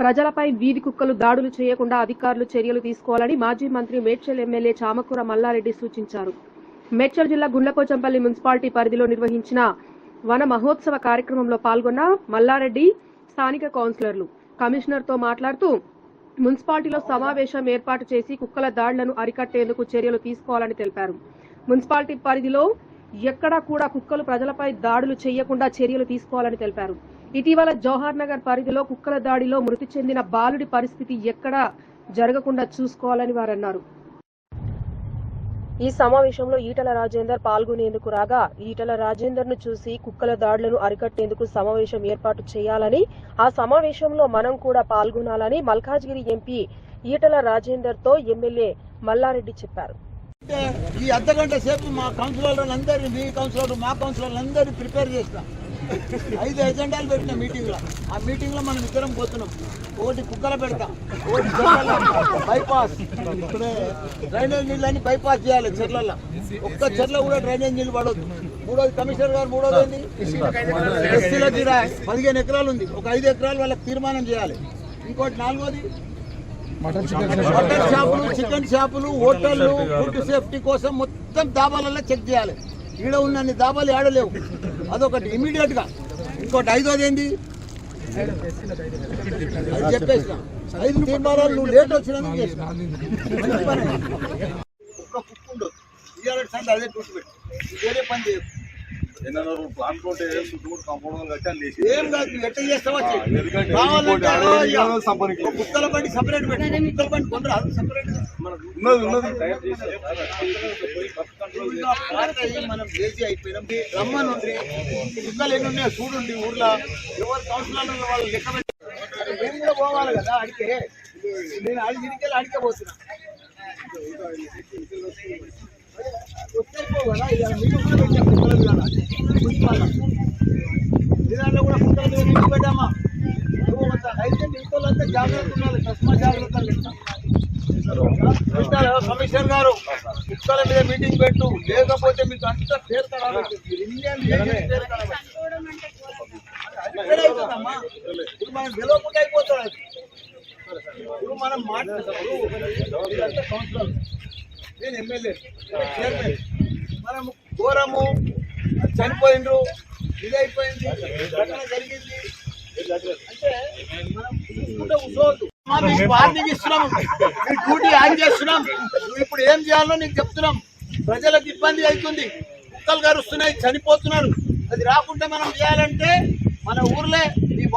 ప్రజలపై వీధి కుక్కలు దాడులు చేయకుండా అధికారులు చర్యలు తీసుకోవాలని మాజీ మంత్రి మేడ్చల్ ఎమ్మెల్యే చామకూర మల్లారెడ్డి సూచించారు. మేడ్చల్ జిల్లా గుండ్లపోచంపల్లి మున్సిపాలిటీ పరిధిలో నిర్వహించిన వన మహోత్సవ కార్యక్రమంలో పాల్గొన్న మల్లారెడ్డి స్థానిక కౌన్సిలర్లు. కమిషనర్తో మాట్లాడుతూ మున్సిపాలిటీలో సమావేశం ఏర్పాటు చేసి కుక్కల దాడులను అరికట్టేందుకు చర్యలు తీసుకోవాలని తెలిపారు. మున్సిపాలిటీ పరిధిలో ఎక్కడా కూడా కుక్కలు ప్రజలపై దాడులు చేయకుండా చర్యలు తీసుకోవాలని తెలిపారు. ఇటీవల జవహర్ నగర్ పరిధిలో కుక్కల దాడిలో మృతి చెందిన బాలుడి పరిస్థితి ఎక్కడా జరగకుండా చూసుకోవాలని వారన్నారు. ఈ సమావేశంలో ఈటల రాజేందర్ పాల్గొనేందుకు రాగా ఈటల రాజేందర్ను చూసి కుక్కల దాడులను అరికట్టేందుకు సమావేశం ఏర్పాటు చేయాలని ఆ సమావేశంలో మనం కూడా పాల్గొనాలని మల్కాజ్గిరి ఎంపీ ఈటల రాజేందర్తో ఎమ్మెల్యే మల్లారెడ్డి చెప్పారు. ఈ అర్ధ గంట సేపు మా కౌన్సిలర్లు అందరినీ మీ కౌన్సిలర్ మా కౌన్సిలర్లు అందరినీ ప్రిపేర్ చేస్తాం ఐదు ఎజెండాలు పెట్టిన మీటింగ్లో ఆ మీటింగ్లో మనం ఇద్దరం పోతున్నాం. ఒకటి కుక్కల పెడతాం. ఒకటి బైపాస్ ఇప్పుడే డ్రైనేజ్ నీళ్ళని బైపాస్ చేయాలి చెట్లలో ఒక్క చెర్ల కూడా డ్రైనేజ్ నీళ్ళు పడవద్దు మూడోది కమిషనర్ గారు మూడోది ఏంది? పదిహేను ఎకరాలు ఉంది. ఒక ఐదు ఎకరాలు వాళ్ళకి తీర్మానం చేయాలి. ఇంకోటి నాలుగోది మటన్ షాపులు చికెన్ షాపులు హోటళ్ళు ఫుడ్ సేఫ్టీ కోసం మొత్తం దాబాలలో చెక్ చేయాలి. ఈడ ఉన్నన్ని దాబాలు ఆడలేవు అదొకటి ఇమీడియట్గా ఇంకోటి ఐదోది ఏంది? అది చెప్పేసిన. ఐదు తీర్మానాలు నువ్వు లేట్ వచ్చినందుకు చేసిన. ఒక్క కుక్కు ఉండదు ఇవాళ సంది అదే కూర్చోబెట్టు వేరే పని చేయదు కుక్కల బండి సపరేట్ పెట్టు. కుక్కల బండి కొందరు సపరేట్ ఉన్నది ఉన్నది. మనం లేజీ అయిపోయినాం. రమ్మని ఉంది. కుక్కలు ఎన్ని ఉన్నాయో చూడండి ఊర్లో. ఎవరు కౌన్సిలర్ వాళ్ళు లెక్క పెట్టి. మేము కూడా పోవాలి కదా అడిగే నేను అడిగి అడిగే పోతున్నా. కూడా పెట్టాం మీద పెట్టామా నువ్వు అయితే మిగతా జాగ్రత్త ఉండాలి తస్మా జాగ్రత్త కమిషనర్ గారు కుక్కల మీద మీటింగ్ పెట్టు లేకపోతే మీకు అంత పేరు ఖరాబ్ ఇండియన్ పేరు ఇప్పుడు మనం గెలవకుండా అయిపోతుంది ఇప్పుడు మనం మాట్లాడుతున్నాం కౌన్సిలర్ నేను ఎమ్మెల్యే చైర్మన్. ఘోరము చనిపోయిండ్రు ఇది అయిపోయింది ఘటన జరిగింది. అంటే మనం చూసుకుంటే కూర్చోవద్దు. మీకు వార్నింగ్ ఇస్తున్నాం డ్యూటీ ఆన్ చేస్తున్నాం. నువ్వు ఇప్పుడు ఏం చేయాలో నీకు చెప్తున్నాం. ప్రజలకు ఇబ్బంది అవుతుంది. కుక్కలు కరుస్తున్నాయి చనిపోతున్నారు. అది రాకుండా మనం చేయాలంటే మన ఊర్లే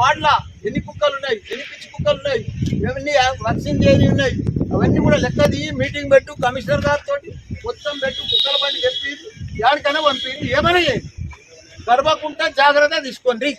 వార్డుల ఎన్ని కుక్కలు ఉన్నాయి? ఎన్ని పిచ్చి కుక్కలు ఉన్నాయి? ఇవన్నీ వ్యాక్సిన్ ఏవి ఉన్నాయి. అవన్నీ కూడా లెక్క తీయి మీటింగ్ పెట్టు కమిషనర్ గారితో మొత్తం పెట్టు కుక్కల పని చెప్పి ఎక్కడికైనా పంపి ఏమైనా చేయండి గర్భకుంటా జాగ్రత్త తీసుకోండి.